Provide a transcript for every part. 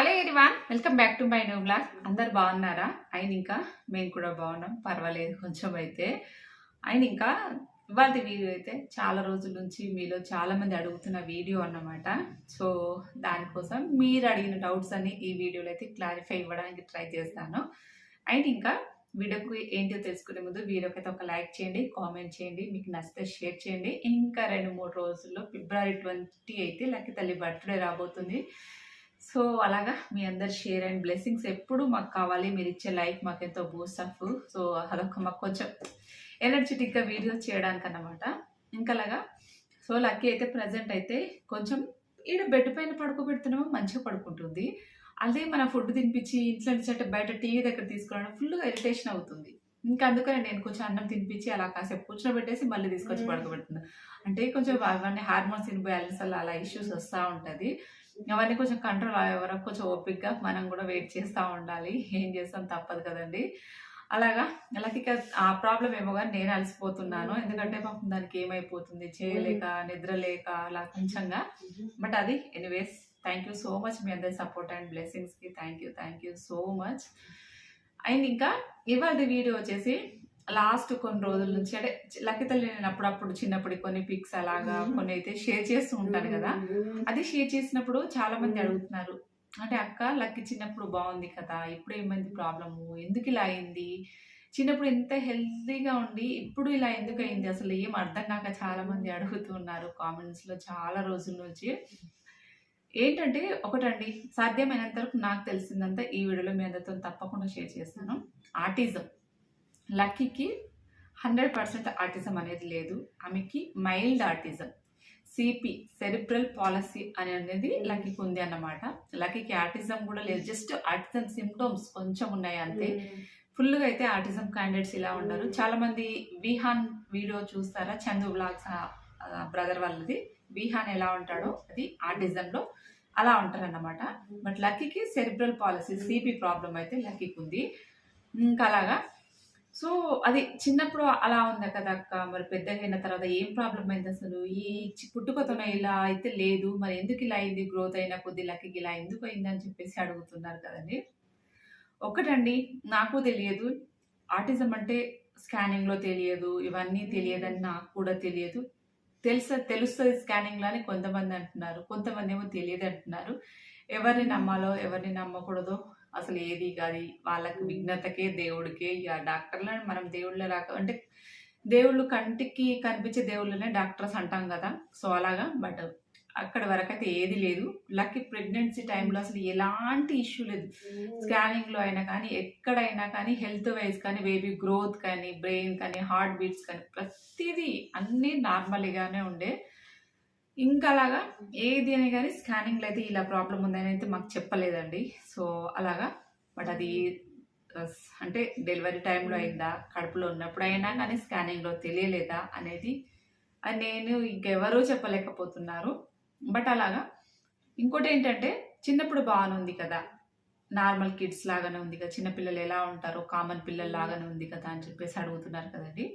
Hello everyone welcome back to my new blog అందరు బాగున్నారా? ఆయన ఇంకా మేము కూడా బాగున్నాం. పర్వాలేదు కొంచెం అయితే. ఆయన ఇంకా ఇవాళ వీడియో అయితే చాలా రోజుల నుంచి మీలో చాలామంది అడుగుతున్న వీడియో అన్నమాట. సో దానికోసం మీరు అడిగిన డౌట్స్ అన్ని ఈ వీడియోలో అయితే క్లారిఫై ఇవ్వడానికి ట్రై చేస్తాను. అండ్ ఇంకా వీడియోకు ఏంటో తెలుసుకునే ముందు వీడియోకి అయితే ఒక లైక్ చేయండి కామెంట్ చేయండి మీకు నచ్చితే షేర్ చేయండి. ఇంకా రెండు మూడు రోజుల్లో ఫిబ్రవరి ట్వంటీ అయితే లక్కి తల్లి బర్త్డే రాబోతుంది. సో అలాగా మీ అందరి షేర్ అండ్ బ్లెస్సింగ్స్ ఎప్పుడు మాకు కావాలి మీరు ఇచ్చే లైక్ మాకు ఎంతో సో అదొక మాకు కొంచెం ఎనర్జెటిక్గా వీడియోస్ చేయడానికి అన్నమాట ఇంకా అలాగా సో లక్కీ అయితే ప్రజెంట్ అయితే కొంచెం ఈడ బెడ్ పైన పడుకోబెడుతున్నామో మంచిగా పడుకుంటుంది. అదే మన ఫుడ్ తినిపించి ఇంట్లో నుంచి అంటే బయట టీవీ దగ్గర తీసుకురావడం ఫుల్గా ఇరిటేషన్ అవుతుంది. ఇంకా అందుకని నేను కొంచెం అన్నం తినిపించి అలా కాసేపు కూర్చోబెట్టేసి మళ్ళీ తీసుకొచ్చి. పడుకోబెడుతుంది అంటే కొంచెం అవన్నీ హార్మోన్స్ ఇన్బ్యాలెన్స్ అలా అలా ఇష్యూస్ వస్తూ ఉంటుంది. అవన్నీ కొంచెం కంట్రోల్ అయ్యే వరకు కొంచెం ఓపిక్గా మనం కూడా వెయిట్ చేస్తూ ఉండాలి. ఏం చేస్తాం తప్పదు కదండి. అలాగా అలాగే ఆ ప్రాబ్లం ఏమో కానీ నేను అలసిపోతున్నాను. ఎందుకంటే పాపం దానికి ఏమైపోతుంది? చేయలేక నిద్ర లేక అలా కొంచెంగా. బట్ అది anyways thank you so much మీ అందరి support and బ్లెస్సింగ్స్కి. Thank you thank you so much. And ఇంకా ఇవాళ వీడియో వచ్చేసి లాస్ట్ కొన్ని రోజుల నుంచి అంటే లక్కితల్లి నేను అప్పుడప్పుడు చిన్నప్పుడు కొన్ని పిక్స్ అలాగా కొన్ని అయితే షేర్ చేస్తూ ఉంటాను కదా. అది షేర్ చేసినప్పుడు చాలా మంది అడుగుతున్నారు అంటే అక్క లక్కి చిన్నప్పుడు బాగుంది కదా ఇప్పుడు ఏమైంది ప్రాబ్లము ఎందుకు ఇలా అయింది? చిన్నప్పుడు ఇంత హెల్తీగా ఉండి ఇప్పుడు ఇలా ఎందుకు అయింది? అసలు ఏం అర్థం కాక చాలా మంది అడుగుతున్నారు కామెంట్స్లో చాలా రోజుల నుంచి. ఏంటంటే ఒకటండి సాధ్యమైనంత వరకు నాకు తెలిసిందంతా ఈ వీడియోలో మీ అందరితో తప్పకుండా షేర్ చేస్తాను. ఆర్టిజం. లక్కీకి హండ్రెడ్ పర్సెంట్ ఆర్టిజం అనేది లేదు. ఆమెకి mild autism. CP cerebral palsy అని అనేది లక్కీకి ఉంది అన్నమాట. లక్కీకి ఆర్టిజం కూడా లేదు. జస్ట్ ఆర్టిజం సిమ్టమ్స్ కొంచెం ఉన్నాయి అంతే ఫుల్గా అయితే ఆర్టిజం క్యాండిడేట్స్ ఇలా ఉన్నారు. చాలా మంది విహాన్ వీడియో చూస్తారా? చందు బ్లాగ్స్ బ్రదర్ వాళ్ళది. విహాన్ ఎలా ఉంటాడో అది ఆర్టిజంలో అలా ఉంటారన్నమాట. బట్ లక్కీకి సెరిబ్రల్ పాలసీ సిపి ప్రాబ్లం అయితే లక్కీకి ఉంది. ఇంకా అలాగా సో అది చిన్నప్పుడు అలా ఉంది కదా అక్క? మరి పెద్దగా అయిన తర్వాత ఏం ప్రాబ్లం అయింది అసలు? ఈ చి- పుట్టుకతోనే ఇలా అయితే లేదు మరి ఎందుకు ఇలా అయింది? గ్రోత్ అయిన కొద్ది లక్కీకి ఇలా ఎందుకు అయింది అని చెప్పేసి అడుగుతున్నారు కదండి. ఒకటండి నాకు తెలియదు. ఆటిజం అంటే స్కానింగ్లో తెలియదు ఇవన్నీ తెలియదని నాకు కూడా తెలియదు. తెలుస తెలుస్తుంది స్కానింగ్లో అని కొంతమంది అంటున్నారు కొంతమంది ఏమో తెలియదు అంటున్నారు ఎవరిని నమ్మాలో ఎవరిని నమ్మకూడదో అసలు ఏది కాదు. వాళ్ళకి విఘ్నతకే దేవుడికే ఇక డాక్టర్లను మనం దేవుళ్ళ రాక అంటే దేవుళ్ళు కంటికి కనిపించే దేవుళ్ళనే డాక్టర్స్ అంటాం కదా. సో అలాగా. బట్ అక్కడ వరకు అయితే ఏది లేదు. లక్కీ ప్రెగ్నెన్సీ టైంలో అసలు ఎలాంటి ఇష్యూ లేదు. స్కానింగ్లో అయినా కానీ ఎక్కడైనా కానీ హెల్త్ వైజ్ కానీ బేబీ గ్రోత్ కానీ బ్రెయిన్ కానీ హార్ట్ బీట్స్ కానీ ప్రతిదీ అన్నీ నార్మల్గానే ఉండే. ఇంకా అలాగా ఏది అని కానీ స్కానింగ్లో అయితే ఇలా ప్రాబ్లం ఉందని అయితే మాకు చెప్పలేదండి. సో అలాగా. బట్ అది అంటే డెలివరీ టైంలో అయిందా కడుపులో ఉన్నప్పుడు అయినా కానీ స్కానింగ్లో తెలియలేదా అనేది నేను ఇంకెవరూ చెప్పలేకపోతున్నారు. బట్ అలాగా. ఇంకోటి ఏంటంటే చిన్నప్పుడు బాగానుంది కదా. నార్మల్ కిడ్స్ లాగానే ఉంది కదా. చిన్నపిల్లలు ఎలా ఉంటారో కామన్ పిల్లలు లాగానే ఉంది కదా అని చెప్పేసి అడుగుతున్నారు కదండి.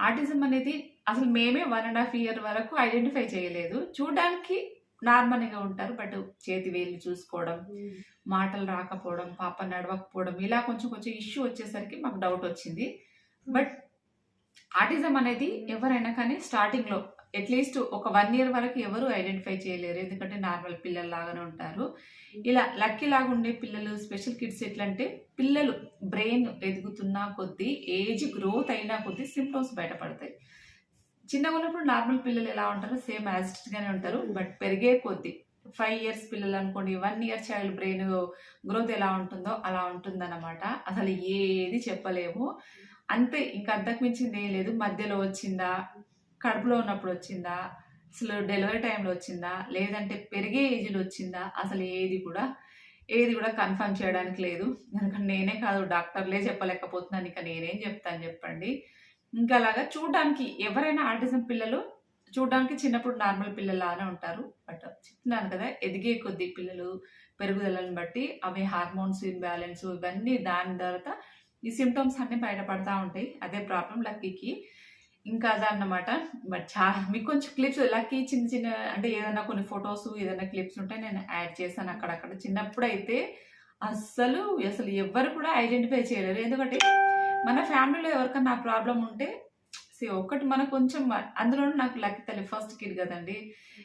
ఆటిజం అనేది అసలు మేమే వన్ అండ్ హాఫ్ ఇయర్ వరకు ఐడెంటిఫై చేయలేదు. చూడడానికి నార్మల్గా ఉంటారు బట్ చేతి వేలు చూసుకోవడం మాటలు రాకపోవడం పాప నడవకపోవడం ఇలా కొంచెం కొంచెం ఇష్యూ వచ్చేసరికి మాకు డౌట్ వచ్చింది. బట్ ఆటిజం అనేది ఎవరైనా కానీ స్టార్టింగ్లో అట్లీస్ట్ ఒక వన్ ఇయర్ వరకు ఎవరు ఐడెంటిఫై చేయలేరు. ఎందుకంటే నార్మల్ పిల్లలు లాగానే ఉంటారు. ఇలా లక్కీ లాగా ఉండే పిల్లలు స్పెషల్ కిడ్స్ ఎట్లంటే పిల్లలు బ్రెయిన్ ఎదుగుతున్న కొద్దీ ఏజ్ గ్రోత్ అయినా కొద్దీ సిమ్టమ్స్ బయటపడతాయి. చిన్నగా ఉన్నప్పుడు నార్మల్ పిల్లలు ఎలా ఉంటారో సేమ్ యాజిస్ట్గానే ఉంటారు. బట్ పెరిగే కొద్దీ ఫైవ్ ఇయర్స్ పిల్లలు అనుకోండి one year child brain growth ఎలా ఉంటుందో అలా ఉంటుందన్నమాట. అసలు ఏది చెప్పలేము. అంతే ఇంకా అంతకు మించింది ఏం లేదు. మధ్యలో వచ్చిందా? కడుపులో ఉన్నప్పుడు వచ్చిందా? అసలు డెలివరీ టైంలో వచ్చిందా? లేదంటే పెరిగే ఏజ్లో వచ్చిందా? అసలు ఏది కూడా ఏది కూడా కన్ఫర్మ్ చేయడానికి లేదు. ఎందుకంటే నేనే కాదు డాక్టర్లే చెప్పలేకపోతున్నాను. ఇంకా నేనేం చెప్తాను చెప్పండి. ఇంకా అలాగా చూడడానికి ఎవరైనా ఆర్టిజం పిల్లలు చూడడానికి చిన్నప్పుడు నార్మల్ పిల్లలానే ఉంటారు. బట్ చెప్తున్నాను కదా ఎదిగే కొద్ది పిల్లలు పెరుగుదలను బట్టి అవి హార్మోన్స్ ఇంబ్యాలెన్స్ ఇవన్నీ దాని తర్వాత ఈ సిమ్టమ్స్ అన్నీ బయటపడతా ఉంటాయి. అదే ప్రాబ్లం లక్కీకి. ఇంకా అదన్నమాట. బట్ చా మీకు కొంచెం క్లిప్స్ లక్కీ చిన్న చిన్న అంటే ఏదైనా కొన్ని ఫొటోస్ ఏదైనా క్లిప్స్ ఉంటే నేను యాడ్ చేశాను అక్కడక్కడ. చిన్నప్పుడు అయితే అస్సలు అసలు ఎవ్వరు కూడా ఐడెంటిఫై చేయలేరు. ఎందుకంటే మన ఫ్యామిలీలో ఎవరికన్నా ఆ ప్రాబ్లం ఉంటే సే ఒక్కటి మనకు కొంచెం అందులో నాకు లక్ తల్లి ఫస్ట్ కిడ్ కదండి.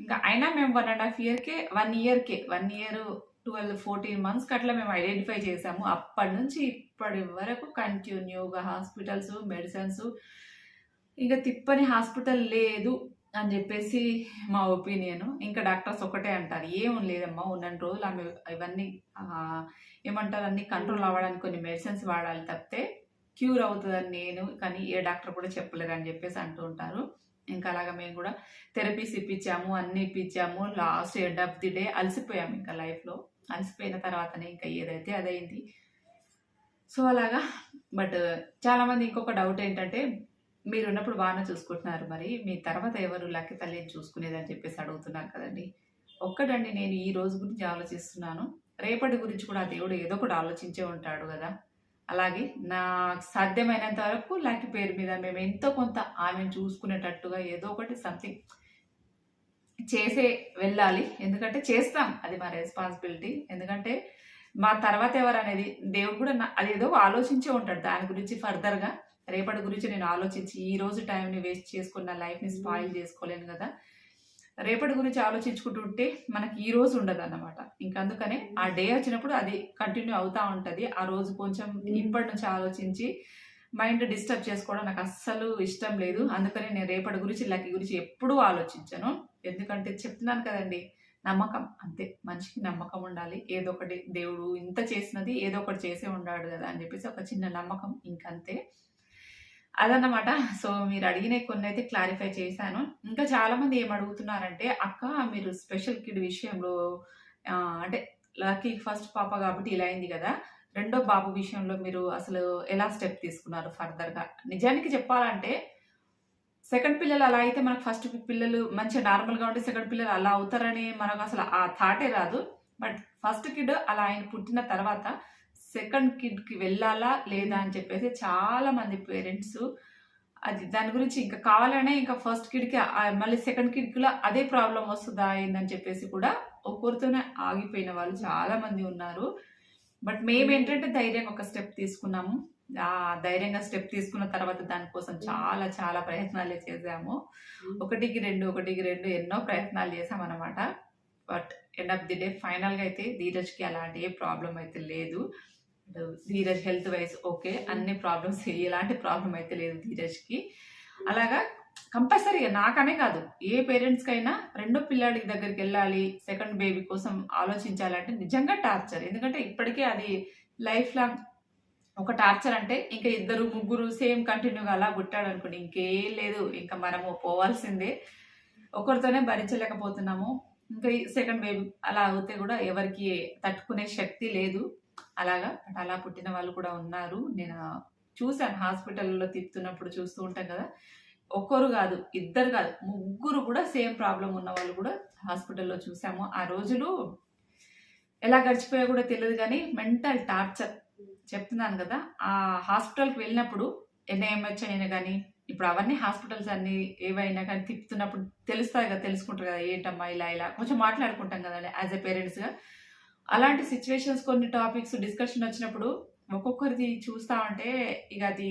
ఇంకా అయినా మేము వన్ అండ్ హాఫ్ ఇయర్కే వన్ ఇయర్కే వన్ ఇయర్ ట్వెల్వ్ ఫోర్టీన్ మంత్స్కి అట్లా మేము ఐడెంటిఫై చేసాము అప్పటి నుంచి ఇప్పటి వరకు కంటిన్యూగా హాస్పిటల్స్ మెడిసిన్స్ ఇంకా తిప్పని హాస్పిటల్ లేదు అని చెప్పేసి మా ఒపీనియన్. ఇంకా డాక్టర్స్ ఒకటే అంటారు ఏం లేదమ్మా ఉన్న రోజులు ఆమె ఇవన్నీ ఏమంటారు అన్ని కంట్రోల్ అవ్వడానికి కొన్ని మెడిసిన్స్ వాడాలి తప్పితే క్యూర్ అవుతుందని నేను కానీ ఏ డాక్టర్ కూడా చెప్పలేరు అని చెప్పేసి అంటూ ఉంటారు. ఇంకా అలాగా మేము కూడా థెరపీస్ ఇప్పించాము అన్ని ఇప్పించాము. Last end of the day అలసిపోయాము ఇంకా లైఫ్లో. అలసిపోయిన తర్వాతనే ఇంకా ఏదైతే అదైంది. సో అలాగా. బట్ చాలామంది ఇంకొక డౌట్ ఏంటంటే మీరు ఉన్నప్పుడు బాగానే చూసుకుంటున్నారు మరి. మీ తర్వాత ఎవరు లక్కి తల్లిని చూసుకునేదని చెప్పేసి అడుగుతున్నారు కదండి. ఒక్కడండి నేను ఈ రోజు గురించి ఆలోచిస్తున్నాను. రేపటి గురించి కూడా దేవుడు ఏదో ఒకటి ఆలోచించే ఉంటాడు కదా. అలాగే నా సాధ్యమైనంత వరకు లక్కి పేరు మీద మేము ఎంతో కొంత ఆమెను చూసుకునేటట్టుగా ఏదో ఒకటి సంథింగ్ చేసే వెళ్ళాలి. ఎందుకంటే చేస్తాం. అది మా రెస్పాన్సిబిలిటీ ఎందుకంటే మా తర్వాత ఎవరు అనేది దేవుడు కూడా నా- అది ఏదో ఆలోచించే ఉంటాడు. దాని గురించి ఫర్దర్గా రేపటి గురించి నేను ఆలోచించి ఈ రోజు టైంని వేస్ట్ చేసుకున్న లైఫ్ని స్పాయిల్ చేసుకోలేను కదా. రేపటి గురించి ఆలోచించుకుంటుంటే మనకి ఈ రోజు ఉండదు అన్నమాట ఇంకా అందుకనే ఆ డే వచ్చినప్పుడు అది కంటిన్యూ అవుతా ఉంటది. ఆ రోజు కొంచెం ఇప్పటి నుంచి ఆలోచించి మైండ్ డిస్టర్బ్ చేసుకోవడం నాకు అస్సలు ఇష్టం లేదు. అందుకని నేను రేపటి గురించి లక్కీ గురించి ఎప్పుడూ ఆలోచించను. ఎందుకంటే చెప్తున్నాను కదండి నమ్మకం అంతే. మనిషికి నమ్మకం ఉండాలి. ఏదో ఒకటి దేవుడు ఇంత చేసినది ఏదో ఒకటి చేసే ఉన్నాడు కదా అని చెప్పేసి ఒక చిన్న నమ్మకం ఇంకంతే. అదన్నమాట. సో మీరు అడిగిన కొన్ని అయితే క్లారిఫై చేశాను. ఇంకా చాలా మంది ఏం అడుగుతున్నారంటే అక్క మీరు స్పెషల్ కిడ్ విషయంలో అంటే లక్కీ ఫస్ట్ పాప కాబట్టి ఇలా అయింది కదా రెండో బాబు విషయంలో మీరు అసలు ఎలా స్టెప్ తీసుకున్నారు ఫర్దర్గా నిజానికి చెప్పాలంటే సెకండ్ పిల్లలు అలా అయితే మనకు ఫస్ట్ పిల్లలు మంచిగా నార్మల్గా ఉంటే సెకండ్ పిల్లలు అలా అవుతారని మనకు అసలు ఆ థాటే రాదు. బట్ ఫస్ట్ కిడ్ అలా ఆయన పుట్టిన తర్వాత సెకండ్ కిడ్కి వెళ్ళాలా లేదా అని చెప్పేసి చాలా మంది పేరెంట్స్ అది దాని గురించి ఇంకా కావాలనే ఇంకా ఫస్ట్ కిడ్కి మళ్ళీ సెకండ్ కిడ్కి అదే ప్రాబ్లం వస్తుందా ఏందని చెప్పేసి కూడా ఒక్కొరితోనే ఆగిపోయిన వాళ్ళు చాలా మంది ఉన్నారు. బట్ మేము ఏంటంటే ధైర్యంగా ఒక స్టెప్ తీసుకున్నాము. ఆ ధైర్యంగా స్టెప్ తీసుకున్న తర్వాత దానికోసం చాలా చాలా ప్రయత్నాలు చేసాము ఒకటికి రెండు ఒకటికి రెండు ఎన్నో ప్రయత్నాలు చేసామన్నమాట but end of the day ఫైనల్గా అయితే ధీరజ్కి అలాంటి ఏ ప్రాబ్లం అయితే లేదు. ధీరజ్ హెల్త్ వైజ్ ఓకే అన్ని ప్రాబ్లమ్స్ ఎలాంటి ప్రాబ్లం అయితే లేదు ధీరజ్కి. అలాగా కంపల్సరీగా నాకనే కాదు ఏ పేరెంట్స్కైనా రెండో పిల్లాడి దగ్గరికి వెళ్ళాలి సెకండ్ బేబీ కోసం ఆలోచించాలంటే నిజంగా టార్చర్. ఎందుకంటే ఇప్పటికే అది లైఫ్ లాంగ్ ఒక టార్చర్ అంటే ఇంకా ఇద్దరు ముగ్గురు సేమ్ కంటిన్యూగా అలా పుట్టాడు అనుకోండి ఇంకేం లేదు ఇంకా మనము పోవాల్సిందే. ఒకరితోనే భరించలేకపోతున్నాము. ఇంకా సెకండ్ బేబీ అలా అవుతే కూడా ఎవరికి తట్టుకునే శక్తి లేదు. అలాగా? బట్ అలా పుట్టిన వాళ్ళు కూడా ఉన్నారు. నేను చూశాను హాస్పిటల్లో తిప్పుతున్నప్పుడు చూస్తూ ఉంటాం కదా. ఒక్కరు కాదు ఇద్దరు కాదు ముగ్గురు కూడా సేమ్ ప్రాబ్లం ఉన్న వాళ్ళు కూడా హాస్పిటల్లో చూసాము ఆ రోజులు ఎలా గడిచిపోయా కూడా తెలియదు కానీ మెంటల్ టార్చర్ చెప్తున్నాను కదా. ఆ హాస్పిటల్కి వెళ్ళినప్పుడు ఎన్ఐఎంహెచ్ అయినా కానీ ఇప్పుడు అవన్నీ హాస్పిటల్స్ అన్ని ఏవైనా కానీ తిప్పుతున్నప్పుడు తెలుస్తాయి కదా తెలుసుకుంటారు కదా ఏంటమ్మా ఇలా ఇలా కొంచెం మాట్లాడుకుంటాం కదా యాజ్ ఎ పేరెంట్స్గా. అలాంటి సిచ్యువేషన్స్ కొన్ని టాపిక్స్ డిస్కషన్ వచ్చినప్పుడు ఒక్కొక్కరిది చూస్తా ఉంటే ఇక అది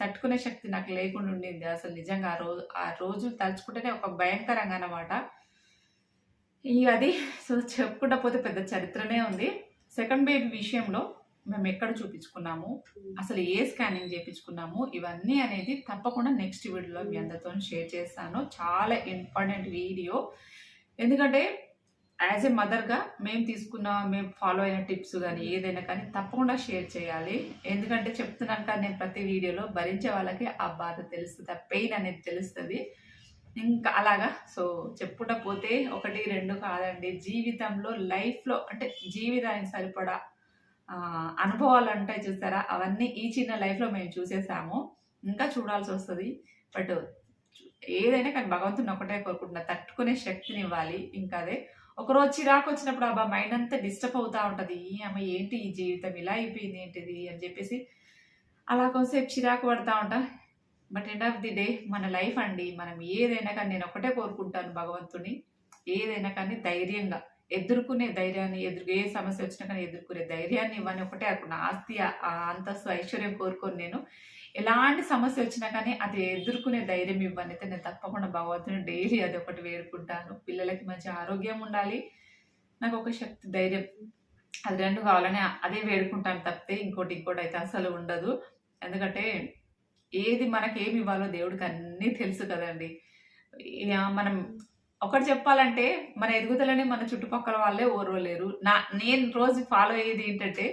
తట్టుకునే శక్తి నాకు లేకుండా ఉండింది. అసలు నిజంగా ఆ రోజు ఆ రోజు తలుచుకుంటేనే ఒక భయంకరంగా అన్నమాట. ఇక అది సో చెప్పుకుంటా పోతే పెద్ద చరిత్రనే ఉంది. సెకండ్ బేబీ విషయంలో మేము ఎక్కడ చూపించుకున్నాము? అసలు ఏ స్కానింగ్ చేయించుకున్నాము ఇవన్నీ అనేది తప్పకుండా నెక్స్ట్ వీడియోలో మీ అందరితో షేర్ చేస్తాను. చాలా ఇంపార్టెంట్ వీడియో ఎందుకంటే యాజ్ ఎ మదర్గా మేము తీసుకున్న మేము ఫాలో అయిన టిప్స్ కానీ ఏదైనా కానీ తప్పకుండా షేర్ చేయాలి. ఎందుకంటే చెప్తున్నాను కానీ నేను ప్రతి వీడియోలో భరించే వాళ్ళకి ఆ బాధ తెలుస్తుంది ఆ పెయిన్ అనేది తెలుస్తుంది. ఇంకా అలాగా సో చెప్పుకుంటా పోతే ఒకటి రెండు కాదండి. జీవితంలో లైఫ్లో అంటే జీవితానికి సరిపడా అనుభవాలు ఉంటాయి చూసారా? అవన్నీ ఈ చిన్న లైఫ్లో మేము చూసేసాము. ఇంకా చూడాల్సి వస్తుంది. బట్ ఏదైనా కానీ భగవంతుని ఒకటే కోరుకుంటున్నా తట్టుకునే శక్తిని ఇవ్వాలి. ఇంకా అదే ఒకరోజు చిరాకు వచ్చినప్పుడు అబ్బా మైండ్ అంతా డిస్టర్బ్ అవుతూ ఉంటుంది. ఈ అమ్మ ఏంటి ఈ జీవితం? ఇలా అయిపోయింది ఏంటిది? అని చెప్పేసి అలా కొంతసేపు చిరాకు పడతా ఉంటా. But end of the day మన లైఫ్ అండి. మనం ఏదైనా కానీ నేను ఒకటే కోరుకుంటాను భగవంతుని. ఏదైనా కానీ ధైర్యంగా ఎదుర్కొనే ధైర్యాన్ని ఎదురు ఏ సమస్య వచ్చినా కానీ ఎదుర్కొనే ధైర్యాన్ని ఇవ్వని ఒకటే అనుకున్నా ఆస్తి ఆ అంతస్తు ఐశ్వర్యం కోరుకొని నేను ఎలాంటి సమస్య వచ్చినా కానీ అది ఎదుర్కొనే ధైర్యం ఇవ్వని అయితే నేను తప్పకుండా భగవంతుని డైలీ అది ఒకటి వేడుకుంటాను. పిల్లలకి మంచి ఆరోగ్యం ఉండాలి. నాకు ఒక శక్తి ధైర్యం. అది రెండు కావాలని అదే వేడుకుంటాను తప్పితే ఇంకోటి ఇంకోటి అయితే అసలు ఉండదు. ఎందుకంటే ఏది మనకి ఏమి ఇవ్వాలో దేవుడికి అన్నీ తెలుసు కదండి. ఇక మనం ఒకటి చెప్పాలంటే మన ఎదుగుదలని మన చుట్టుపక్కల వాళ్ళే ఓర్వలేరు. నా నేను రోజు ఫాలో అయ్యేది ఏంటంటే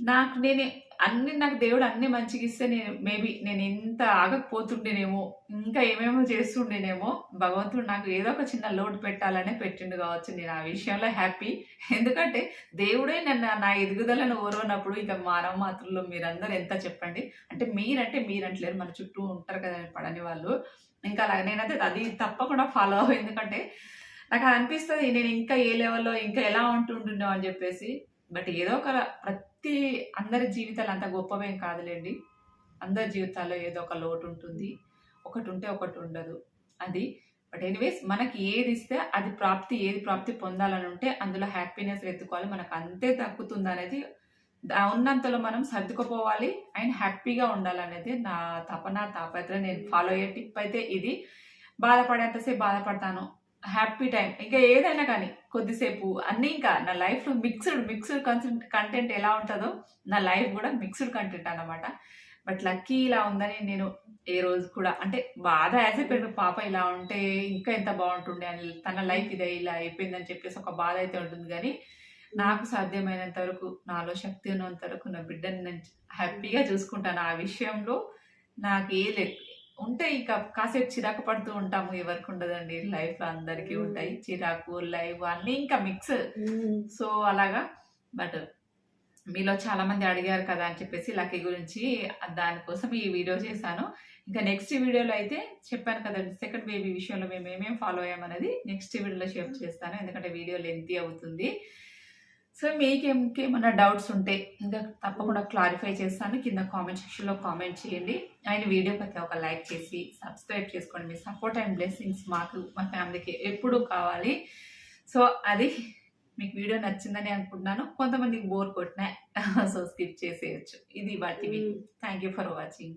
నాకు నేను అన్ని నాకు దేవుడు అన్ని మంచిగా ఇస్తే నేను మేబీ నేను ఎంత ఆగకపోతుండేనేమో ఇంకా ఏమేమో చేస్తుండేనేమో భగవంతుడు నాకు ఏదో ఒక చిన్న లోటు పెట్టాలనే పెట్టిండు కావచ్చు. నేను ఆ విషయంలో హ్యాపీ ఎందుకంటే దేవుడే నన్ను నా ఎదుగుదలను ఓర్వనప్పుడు ఇక మానవ మాత్రంలో మీరందరూ ఎంత చెప్పండి. అంటే మీరంటే మీరంటలేరు మన చుట్టూ ఉంటారు కదా పడని వాళ్ళు. ఇంకా అలా నేనైతే అది తప్పకుండా ఫాలో ఎందుకంటే నాకు అనిపిస్తుంది నేను ఇంకా ఏ లెవెల్లో ఇంకా ఎలా ఉంటుండో అని చెప్పేసి. బట్ ఏదో ఒక ప్రతి అందరి జీవితాలు అంత గొప్పవేం కాదులేండి. అందరి జీవితాల్లో ఏదో ఒక లోటు ఉంటుంది. ఒకటి ఉంటే ఒకటి ఉండదు. అది బట్ ఎనీవేస్ మనకి ఏది ఇస్తే అది ప్రాప్తి ఏది ప్రాప్తి పొందాలని ఉంటే అందులో హ్యాపీనెస్ ఎత్తుకోవాలి మనకు అంతే దక్కుతుంది అనేది ఉన్నంతలో మనం సర్దుకుపోవాలి అండ్ హ్యాపీగా ఉండాలనేది నా తపన తాపత్ర నేను ఫాలో అయ్యే టిప్ అయితే ఇది. బాధపడేంతసేపు బాధపడతాను. Happy time. ఇంకా ఏదైనా కానీ కొద్దిసేపు అన్నీ ఇంకా నా లైఫ్లో మిక్స్డ్ మిక్స్డ్ కంటెంట్ ఎలా ఉంటుందో నా లైఫ్ కూడా మిక్స్డ్ కంటెంట్ అనమాట బట్ లక్కీ ఇలా ఉందని నేను ఏ రోజు కూడా అంటే బాధ యాజ్ అయిపోయింది పాప ఇలా ఉంటే ఇంకా ఎంత బాగుంటుండే అని తన లైఫ్ ఇదే ఇలా అయిపోయిందని చెప్పేసి ఒక బాధ అయితే ఉంటుంది. కానీ నాకు సాధ్యమైనంత వరకు నాలో శక్తి ఉన్నంత వరకు నా బిడ్డని నేను హ్యాపీగా చూసుకుంటాను. ఆ విషయంలో నాకు ఏ ఉంటే ఇక కాసేపు చిరాకు పడుతూ ఉంటాము. ఎవరికి ఉండదండి. లైఫ్లో అందరికీ ఉంటాయి. చిరాకు లైవ్ అన్నీ ఇంకా మిక్స్. సో అలాగా. బట్ మీలో చాలా మంది అడిగారు కదా అని చెప్పేసి లక్కీ గురించి. దానికోసం ఈ వీడియో చేశాను. ఇంకా నెక్స్ట్ వీడియోలో అయితే చెప్పాను కదండి. సెకండ్ బేబీ విషయంలో మేము ఏమేమి ఫాలో అయ్యామనేది నెక్స్ట్ వీడియోలో షేర్ చేస్తాను. ఎందుకంటే వీడియో లెంతీ అవుతుంది. సో మీకు ఇంకేమైనా డౌట్స్ ఉంటే ఇంకా తప్పకుండా క్లారిఫై చేస్తాను. కింద కామెంట్ సెక్షన్లో కామెంట్ చేయండి. అండ్ వీడియోకి అయితే ఒక లైక్ చేసి సబ్స్క్రైబ్ చేసుకోండి. మీ సపోర్ట్ అండ్ బ్లెస్సింగ్స్ మాకు మా ఫ్యామిలీకి ఎప్పుడూ కావాలి. సో అది మీకు వీడియో నచ్చిందని అనుకుంటున్నాను. కొంతమందికి బోర్ కొట్టినా సో స్కిప్ చేసేయచ్చు. ఇది వాటి థ్యాంక్ యూ ఫర్ వాచింగ్